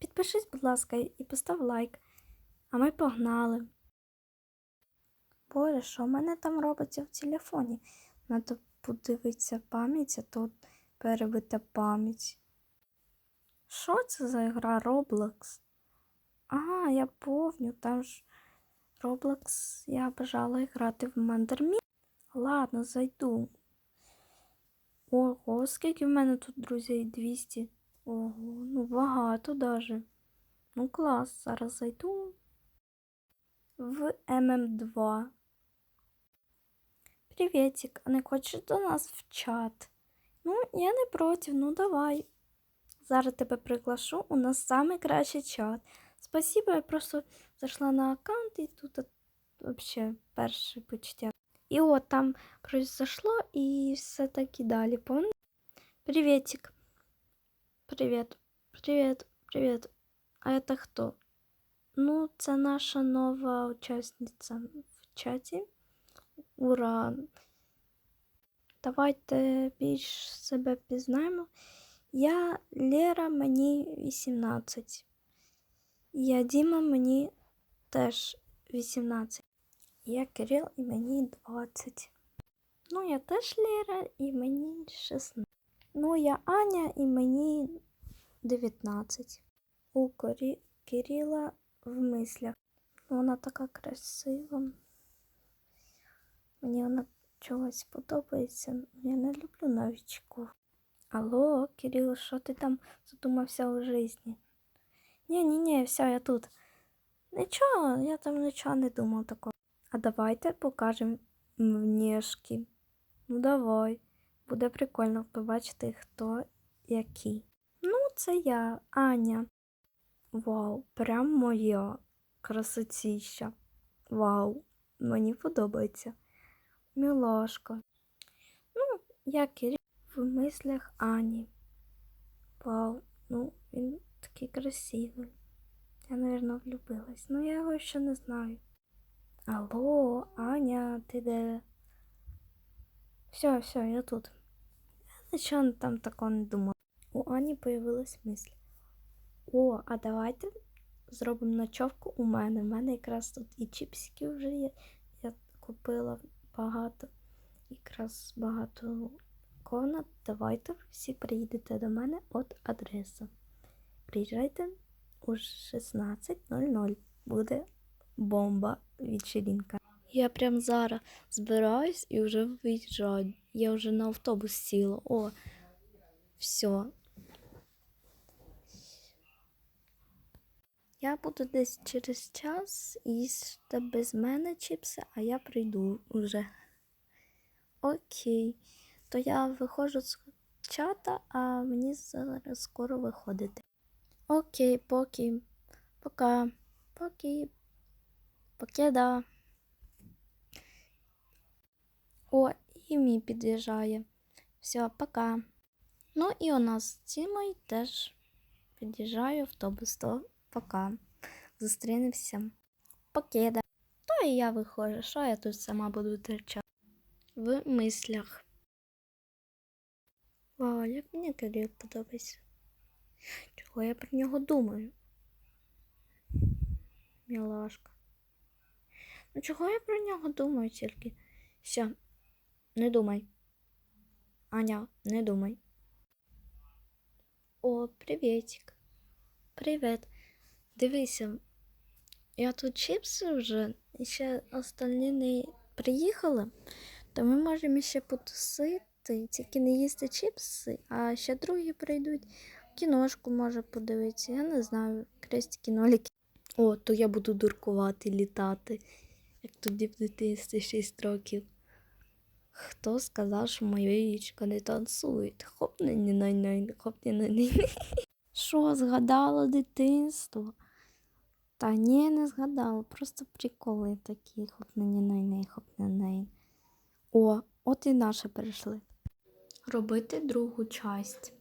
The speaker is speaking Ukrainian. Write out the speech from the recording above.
Підпишись, будь ласка, і постав лайк. А ми погнали. Боже, що в мене там робиться в телефоні? Надо подивитися пам'ять, а тут перебита пам'ять. Що це за гра Roblox? А, я помню, там ж Roblox я бажала грати в Мандермі. Ладно, зайду. Ого, скільки в мене тут друзей? 200. Ого, ну багато даже. Ну клас, зараз зайду в ММ2. Привітик, а не хочеш до нас в чат? Ну, я не проти, ну давай. Зараз тебе приглашу, у нас найкращий чат. Спасибо, я просто зайшла на аккаунт і тут вообще перше почуття. І от там произошло і все так і далі. Помни? Приветик. Привет. Привет. Привет. А это хто? Ну, це наша нова учасниця в чаті. Ура! Давайте більш себе пізнаємо. Я Лера, мені 18. Я Діма, мені теж 18. Я Кирил і мені 20. Ну, я теж Лера і мені 16. Ну, я Аня і мені 19. У Корі... Кирила в мислях. Вона така красива. Мені вона чогось подобається. Я не люблю новичків. Алло, Кирил, що ти там задумався у житті? Ні, ні, ні, все, я тут. Нічого, я там нічого не думав такого. А давайте покажемо внешки. Ну давай. Буде прикольно побачити, хто який. Ну, це я, Аня. Вау, прям моя красотіща. Вау, мені подобається. Мілашка. Ну, я Кирил в мислях Ані. Вау, ну він такий красивий. Я, мабуть, влюбилась. Ну, я його ще не знаю. Алло, Аня, ти де? Все, все, я тут. Я нічого там такого не думала. У Ані появилась мисль. О, а давайте зробимо ночовку у мене. У мене якраз тут і чіпсики вже є. Я купила багато, якраз багато комнат. Давайте всі приїдете до мене от адреса. Приїжджайте у 16.00. Буде бомба вечеринка. Я прям зараз збираюсь і вже виїжджаю. Я вже на автобус сіла. О, все. Я буду десь через час їсти без мене чіпси, а я прийду уже. Окей. То я виходжу з чата, а мені зараз скоро виходити. Окей, поки. Пока. Поки. Покеда. О, і мій під'їжджає. Все, пока. Ну і у нас з Тімою теж під'їжджає автобус, то пока. Зустрінемося. Покеда. То і я виходжу, що я тут сама буду терчати. В мислях. Вау, як мені Кирил подобається. Чого я про нього думаю? Мілашка. Ну чого я про нього думаю тільки? Все, не думай. Аня, не думай. О, привітик. Привіт. Дивися, я тут чіпси вже, і ще остальні не приїхали, то ми можемо ще потусити, тільки не їсти чіпси, а ще другі прийдуть. Кіношку може подивитися, я не знаю, крестики ноліки. О, то я буду дуркувати, літати, як тоді в дитинстві 6 років. Хто сказав, що моя яєчко не танцює? Хоп не не най най хоп не най най Що, згадала дитинство? Та ні, не згадала, просто приколи такі, хоп не най най хоп не най. О, от і наші прийшли. Робити другу часть.